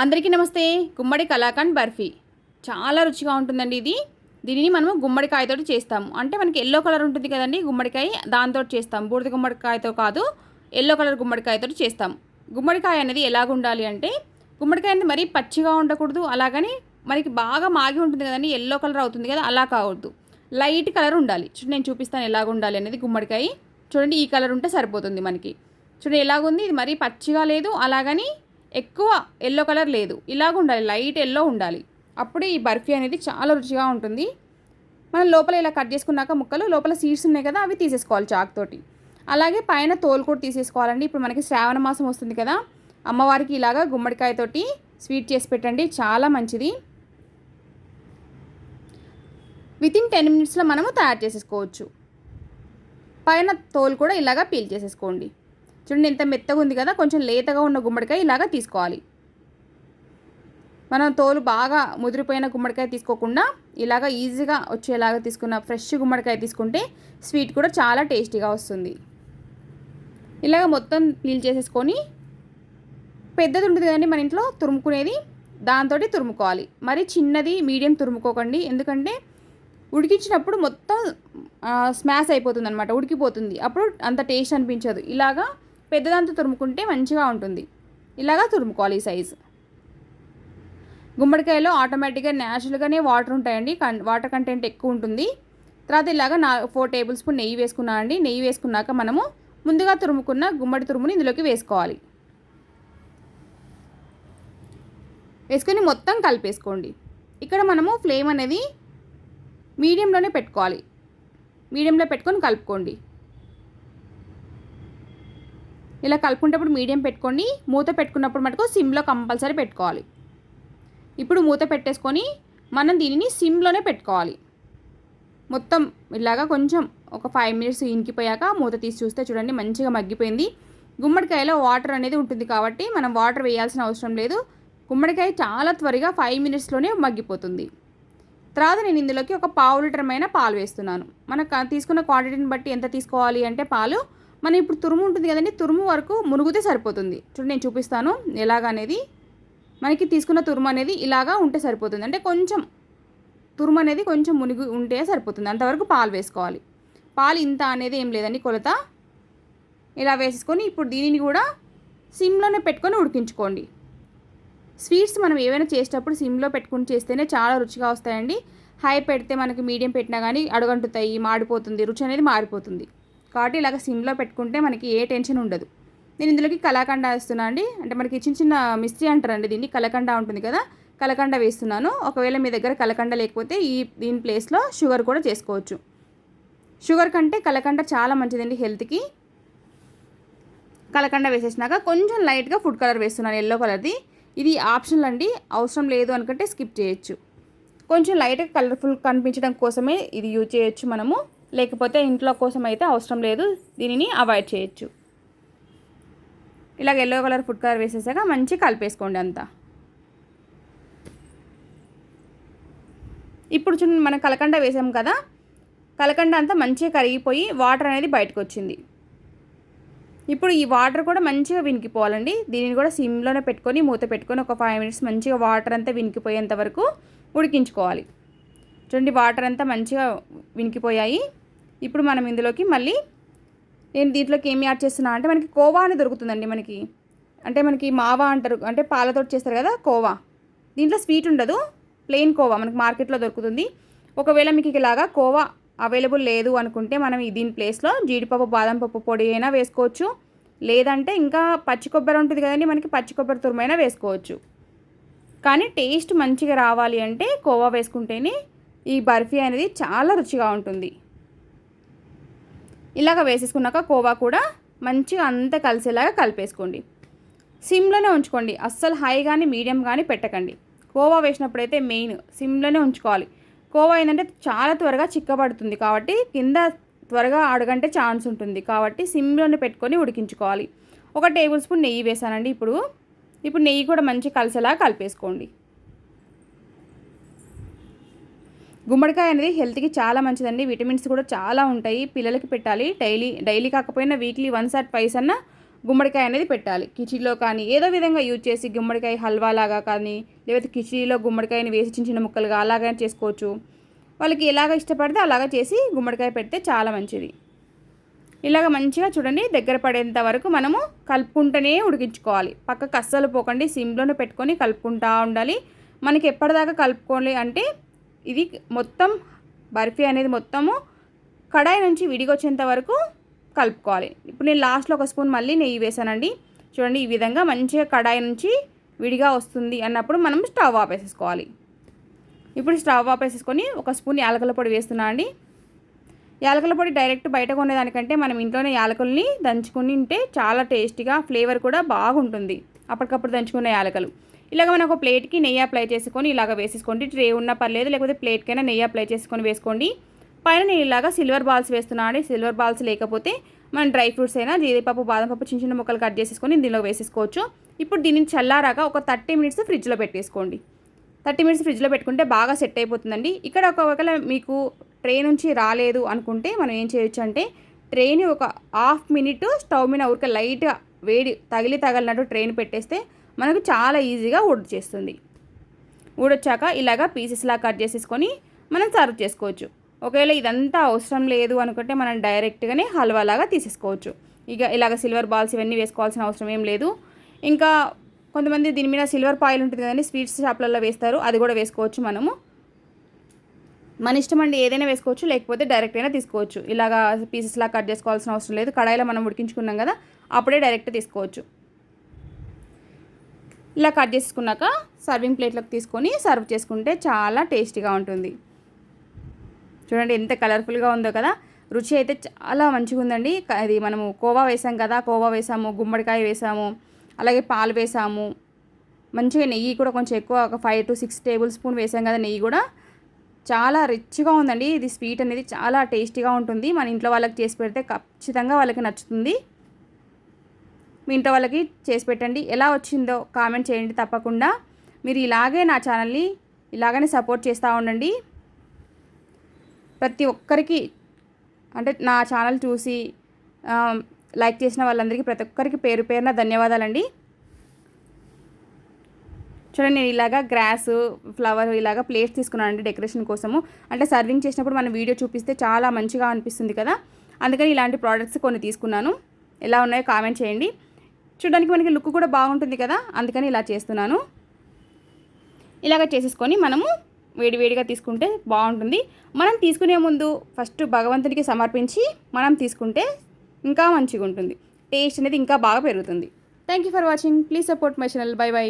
అందరికీ నమస్తే. గుమ్మడి కలాకండ్ బర్ఫీ. చాలా రుచిగా ఉంటుందండి ఇది. దీనిని మనము గుమ్మడికాయతో చేస్తాము. అంటే మనకి ఎల్లో కలర్ ఉంటుంది కదండి గుమ్మడికాయ దాంతో చేస్తాం బూడిద గుమ్మడికాయతో కాదు ఎల్లో కలర్ గుమ్మడికాయతో చేస్తాం గుమ్మడికాయ అనేది ఎలాగ ఉండాలి అంటే గుమ్మడికాయ అనేది మరీ పచ్చిగా ఉండకూడదు అలాగని మనకి బాగా మాగి ఉంటుంది కదండి ఎల్లో కలర్ అవుతుంది కదా అలా కావద్దు. లైట్ కలర్ ఉండాలి. చూడండి నేను చూపిస్తాను ఎలాగ ఉండాలి అనేది గుమ్మడికాయ. చూడండి ఈ కలర్ ఉంటే సరిపోతుంది మనకి. చూడండి ఎలాగుంది? ఇది మరీ పచ్చిగా లేదు అలాగని ఎక్కువ ఎల్లో కలర్ లేదు. ఇలాగ ఉండాలి లైట్ ఎల్లో ఉండాలి. అప్పుడే ఈ బర్ఫీ అనేది చాలా రుచిగా ఉంటుంది. మనం లోపల ఇలా కట్ చేసుకున్నాక ముక్కలు లోపల సీడ్స్ ఉన్నాయి కదా అవి తీసేసుకోవాలి చాక్తోటి అలాగే పైన తోలు కూడా తీసేసుకోవాలండి. ఇప్పుడు మనకి శ్రావణ మాసం వస్తుంది కదా అమ్మవారికి ఇలాగా గుమ్మడికాయతోటి స్వీట్ చేసి పెట్టండి చాలా మంచిది. వితిన్ టెన్ మినిట్స్లో మనము తయారు చేసేసుకోవచ్చు. పైన తోలు కూడా ఇలాగా పీల్ చేసేసుకోండి. చూడండి ఎంత మెత్తగా ఉంది కదా కొంచెం లేతగా ఉన్న గుమ్మడికాయ ఇలాగా తీసుకోవాలి. మనం తోలు బాగా ముదిరిపోయిన గుమ్మడికాయ తీసుకోకుండా ఇలాగ ఈజీగా వచ్చేలాగా తీసుకున్న ఫ్రెష్ గుమ్మడికాయ తీసుకుంటే స్వీట్ కూడా చాలా టేస్టీగా వస్తుంది. ఇలాగ మొత్తం పీల్ చేసేసుకొని పెద్దది ఉంటుంది కదండి మన ఇంట్లో తురుముకునేది దాంతో తురుముకోవాలి. మరి చిన్నది మీడియం తురుముకోకండి. ఎందుకంటే ఉడికించినప్పుడు మొత్తం స్మాష్ అయిపోతుంది అనమాట ఉడికిపోతుంది. అప్పుడు అంత టేస్ట్ అనిపించదు. ఇలాగా పెద్దదాంతో తురుముకుంటే మంచిగా ఉంటుంది. ఇలాగా తురుముకోవాలి ఈ సైజు. గుమ్మడికాయలో ఆటోమేటిక్గా న్యాచురల్గానే వాటర్ ఉంటాయండి. వాటర్ కంటెంట్ ఎక్కువ ఉంటుంది. తర్వాత ఇలాగా నా ఫోర్ టేబుల్ స్పూన్ నెయ్యి వేసుకున్నానండి నెయ్యి వేసుకున్నాక మనము ముందుగా తురుముకున్న గుమ్మడి తురుముని ఇందులోకి వేసుకోవాలి. వేసుకొని మొత్తం కలిపేసుకోండి. ఇక్కడ మనము ఫ్లేమ్ అనేది మీడియంలోనే పెట్టుకోవాలి. మీడియంలో పెట్టుకొని కలుపుకోండి. ఇలా కలుపుకునేటప్పుడు మీడియం పెట్టుకొని మూత పెట్టుకున్నప్పుడు మటుకు సిమ్లో కంపల్సరీ పెట్టుకోవాలి. ఇప్పుడు మూత పెట్టేసుకొని మనం దీనిని సిమ్లోనే పెట్టుకోవాలి. మొత్తం ఇలాగా కొంచెం ఒక ఫైవ్ మినిట్స్ ఇంకిపోయాక మూత తీసి చూస్తే చూడండి మంచిగా మగ్గిపోయింది. గుమ్మడికాయలో వాటర్ అనేది ఉంటుంది కాబట్టి మనం వాటర్ వేయాల్సిన అవసరం లేదు. గుమ్మడికాయ చాలా త్వరగా ఫైవ్ మినిట్స్లోనే మగ్గిపోతుంది. తర్వాత నేను ఇందులోకి ఒక పావు లీటర్మైన పాలు వేస్తున్నాను. మనకు తీసుకున్న క్వాంటిటీని బట్టి ఎంత తీసుకోవాలి అంటే పాలు మనం ఇప్పుడు తురుము ఉంటుంది కదండి తురుము వరకు మునుగుతే సరిపోతుంది. చూడండి నేను చూపిస్తాను ఎలాగనేది మనకి తీసుకున్న తురుము అనేది ఇలాగా ఉంటే సరిపోతుంది. అంటే కొంచెం తురుము అనేది కొంచెం మునిగి ఉంటే సరిపోతుంది. అంతవరకు పాలు వేసుకోవాలి. పాలు ఇంత అనేది ఏం లేదండి కొలత. ఇలా వేసుకొని ఇప్పుడు దీనిని కూడా సిమ్లోనే పెట్టుకొని ఉడికించుకోండి. స్వీట్స్ మనం ఏమైనా చేసేటప్పుడు సిమ్లో పెట్టుకుని చేస్తేనే చాలా రుచిగా వస్తాయండి. హై పెడితే మనకి మీడియం పెట్టినా కానీ అడుగంటుతాయి మాడిపోతుంది రుచి అనేది మారిపోతుంది. కాబట్టి ఇలాగ సిమ్లో పెట్టుకుంటే మనకి ఏ టెన్షన్ ఉండదు. నేను ఇందులోకి కలాకండ వేస్తున్నా అండి. అంటే మనకి చిన్న చిన్న మిస్త్రీ అంటారండి దీన్ని కలకండ ఉంటుంది కదా? కలకండ వేస్తున్నాను. ఒకవేళ మీ దగ్గర కలకండ లేకపోతే ఈ దీని ప్లేస్లో షుగర్ కూడా చేసుకోవచ్చు. షుగర్ కంటే కలకండ చాలా మంచిదండి హెల్త్కి. కలకండ వేసేసినాక కొంచెం లైట్గా ఫుడ్ కలర్ వేస్తున్నాను ఎల్లో కలర్ది. ఇది ఆప్షనల్ అండి. అవసరం లేదు అనుకుంటే స్కిప్ చేయొచ్చు. కొంచెం లైట్గా కలర్ఫుల్ కనిపించడం కోసమే ఇది యూజ్ చేయొచ్చు మనము. లేకపోతే ఇంట్లో కోసం అయితే అవసరం లేదు. దీనిని అవాయిడ్ చేయొచ్చు. ఇలాగ ఎల్లో కలర్ ఫుడ్ కలర్ వేసేసాక మంచి కలిపేసుకోండి అంతా. ఇప్పుడు చూడండి మనం కలకండ వేసాం కదా. కలకండ అంతా మంచిగా కరిగిపోయి వాటర్ అనేది బయటకు వచ్చింది. ఇప్పుడు ఈ వాటర్ కూడా మంచిగా వినికిపోవాలండి. దీనిని కూడా సిమ్లోనే పెట్టుకొని మూత పెట్టుకొని ఒక ఫైవ్ మినిట్స్ మంచిగా వాటర్ అంతా వినికిపోయేంత వరకు ఉడికించుకోవాలి. చూడండి వాటర్ అంతా మంచిగా వినికిపోయాయి. ఇప్పుడు మనం ఇందులోకి మళ్ళీ నేను దీంట్లోకి ఏమి యాడ్ చేస్తున్నా అంటే మనకి కోవా అని దొరుకుతుందండి మనకి. అంటే మనకి మావా అంటారు అంటే పాలతో చేస్తారు కదా కోవా. దీంట్లో స్వీట్ ఉండదు ప్లెయిన్ కోవా మనకి మార్కెట్లో దొరుకుతుంది. ఒకవేళ మీకు ఇలాగా కోవా అవైలబుల్ లేదు అనుకుంటే మనం దీని ప్లేస్లో జీడిపప్పు బాదం పప్పు పొడి అయినా వేసుకోవచ్చు. లేదంటే ఇంకా పచ్చి కొబ్బరి ఉంటుంది కదండి మనకి పచ్చి కొబ్బరి తురుమైనా వేసుకోవచ్చు. కానీ టేస్ట్ మంచిగా రావాలి అంటే కోవా వేసుకుంటేనే ఈ బర్ఫీ అనేది చాలా రుచిగా ఉంటుంది. ఇలాగ వేసేసుకున్నాక కోవా కూడా మంచిగా అంతా కలిసేలాగా కలిపేసుకోండి. సిమ్లోనే ఉంచుకోండి. అస్సలు హై కానీ మీడియం కానీ పెట్టకండి. కోవా వేసినప్పుడైతే మెయిన్ సిమ్లోనే ఉంచుకోవాలి. కోవా ఏంటంటే చాలా త్వరగా చిక్కబడుతుంది కాబట్టి కింద త్వరగా అడగంటే ఛాన్స్ ఉంటుంది. కాబట్టి సిమ్లోనే పెట్టుకొని ఉడికించుకోవాలి. ఒక టేబుల్ స్పూన్ నెయ్యి వేసానండి ఇప్పుడు. ఇప్పుడు నెయ్యి కూడా మంచి కలిసేలా కలిపేసుకోండి. గుమ్మడికాయ అనేది హెల్త్కి చాలా మంచిదండి. విటమిన్స్ కూడా చాలా ఉంటాయి. పిల్లలకి పెట్టాలి. డైలీ డైలీ కాకపోయినా వీక్లీ వన్స్ ఆర్ ట్వైస్ అన్న గుమ్మడికాయ అనేది పెట్టాలి. కిచిడీలో కానీ ఏదో విధంగా యూజ్ చేసి గుమ్మడికాయ హల్వా లాగా కానీ లేకపోతే కిచిడీలో గుమ్మడికాయని వేసి చిన్న చిన్న ముక్కలుగా అలాగే చేసుకోవచ్చు. వాళ్ళకి ఎలాగ ఇష్టపడితే అలాగ చేసి గుమ్మడికాయ పెడితే చాలా మంచిది. ఇలాగ మంచిగా చూడండి. దగ్గర పడేంత వరకు మనము కలుపుకుంటూనే ఉడికించుకోవాలి. పక్కకు అస్సలు పోకండి. సిమ్లోనే పెట్టుకొని కలుపుకుంటూ ఉండాలి. మనకి ఎప్పటిదాకా కలుపుకోవాలి అంటే ఇది మొత్తం బర్ఫీ అనేది మొత్తము కడాయి నుంచి విడిగొచ్చేంత వరకు కలుపుకోవాలి. ఇప్పుడు నేను లాస్ట్లో ఒక స్పూన్ మళ్ళీ నెయ్యి వేసానండి. చూడండి ఈ విధంగా మంచిగా కడాయి నుంచి విడిగా వస్తుంది అన్నప్పుడు మనం స్టవ్ ఆపేసేసుకోవాలి ఇప్పుడు స్టవ్ ఆపేసేసుకొని ఒక స్పూన్ యాలకల పొడి వేస్తున్నా అండి. యాలకల పొడి డైరెక్ట్ బయట కొనేదానికంటే మనం ఇంట్లోనే యాలకుల్ని దంచుకుని ఉంటే చాలా టేస్టీగా ఫ్లేవర్ కూడా బాగుంటుంది. అప్పటికప్పుడు దంచుకున్న యాలకలు. ఇలాగ మనం ఒక ప్లేట్కి నెయ్యి అప్లై చేసుకొని ఇలాగ వేసేసుకోండి. ట్రే ఉన్నా పర్లేదు లేకపోతే ప్లేట్కైనా నెయ్యి అప్లై చేసుకొని వేసుకోండి. పైన నేను ఇలాగ సిల్వర్ బాల్స్ వేస్తున్నాను అండి. సిల్వర్ బాల్స్ లేకపోతే మనం డ్రై ఫ్రూట్స్ అయినా జీడిపప్పు బాదం పప్పు చిన్న చిన్న ముక్కలు కట్ చేసేసుకొని దీనిలో వేసేసుకోవచ్చు. ఇప్పుడు దీనిని చల్లారాక ఒక థర్టీ మినిట్స్ ఫ్రిడ్జ్లో పెట్టేసుకోండి. థర్టీ మినిట్స్ ఫ్రిడ్జ్లో పెట్టుకుంటే బాగా సెట్ అయిపోతుందండి. ఇక్కడ ఒకవేళ మీకు ట్రే నుంచి రాలేదు అనుకుంటే మనం ఏం చేయొచ్చు అంటే ట్రైన్ ఒక హాఫ్ మినిట్ స్టవ్ మీద ఊరికే లైట్గా వేడి తగిలి తగలినట్టు ట్రైన్ పెట్టేస్తే మనకు చాలా ఈజీగా ఉడిచేస్తుంది ఊడొచ్చాక ఇలాగా పీసెస్లా కట్ చేసేసుకొని మనం సర్వ్ చేసుకోవచ్చు. ఒకవేళ ఇదంతా అవసరం లేదు అనుకుంటే మనం డైరెక్ట్గానే హల్వా లాగా తీసేసుకోవచ్చు. ఇక ఇలాగ సిల్వర్ బాల్స్ ఇవన్నీ వేసుకోవాల్సిన అవసరం ఏం లేదు. ఇంకా కొంతమంది దీని మీద సిల్వర్ పాయిల్ ఉంటుంది కదండి స్వీట్స్ షాప్లలో వేస్తారు అది కూడా వేసుకోవచ్చు మనము. మన ఇష్టం అండి ఏదైనా వేసుకోవచ్చు లేకపోతే డైరెక్ట్ అయినా తీసుకోవచ్చు. ఇలాగా పీసెస్లా కట్ చేసుకోవాల్సిన అవసరం లేదు. కడాయిలో మనం ఉడికించుకున్నాం కదా అప్పుడే డైరెక్ట్ తీసుకోవచ్చు. ఇలా కట్ చేసుకున్నాక సర్వింగ్ ప్లేట్లోకి తీసుకొని సర్వ్ చేసుకుంటే చాలా టేస్టీగా ఉంటుంది. చూడండి ఎంత కలర్ఫుల్గా ఉందో కదా. రుచి అయితే చాలా మంచిగా ఉందండి. అది మనము కోవా వేసాం కదా కోవా వేసాము గుమ్మడికాయ వేసాము అలాగే పాలు వేసాము. మంచిగా నెయ్యి కూడా కొంచెం ఎక్కువ ఒక five to six tablespoon వేసాం కదా నెయ్యి కూడా. చాలా రిచ్గా ఉందండి. ఇది స్వీట్ అనేది చాలా టేస్టీగా ఉంటుంది. మన ఇంట్లో వాళ్ళకి చేసి పెడితే ఖచ్చితంగా వాళ్ళకి నచ్చుతుంది. మీ ఇంట్లో వాళ్ళకి చేసి పెట్టండి. ఎలా వచ్చిందో కామెంట్ చేయండి తప్పకుండా. మీరు ఇలాగే నా ఛానల్ని ఇలాగనే సపోర్ట్ చేస్తూ ఉండండి. ప్రతి ఒక్కరికి అంటే నా ఛానల్ చూసి లైక్ చేసిన వాళ్ళందరికీ ప్రతి ఒక్కరికి పేరు పేరున ధన్యవాదాలండి. చూడండి నేను ఇలాగా గ్రాస్ ఫ్లవర్ ఇలాగా ప్లేట్స్ తీసుకున్నాను అండి డెకరేషన్ కోసము. అంటే సర్వింగ్ చేసినప్పుడు మనం వీడియో చూపిస్తే చాలా మంచిగా అనిపిస్తుంది కదా. అందుకని ఇలాంటి ప్రోడక్ట్స్ కొన్ని తీసుకున్నాను. ఎలా ఉన్నాయో కామెంట్ చేయండి. చూడడానికి మనకి లుక్ కూడా బాగుంటుంది కదా? అందుకని ఇలా చేస్తున్నాను. ఇలాగ చేసేసుకొని మనము వేడివేడిగా తీసుకుంటే బాగుంటుంది. మనం తీసుకునే ముందు ఫస్ట్ భగవంతుడికి సమర్పించి మనం తీసుకుంటే ఇంకా మంచిగా ఉంటుంది టేస్ట్ అనేది ఇంకా బాగా పెరుగుతుంది. Thank you for watching please support my channel bye bye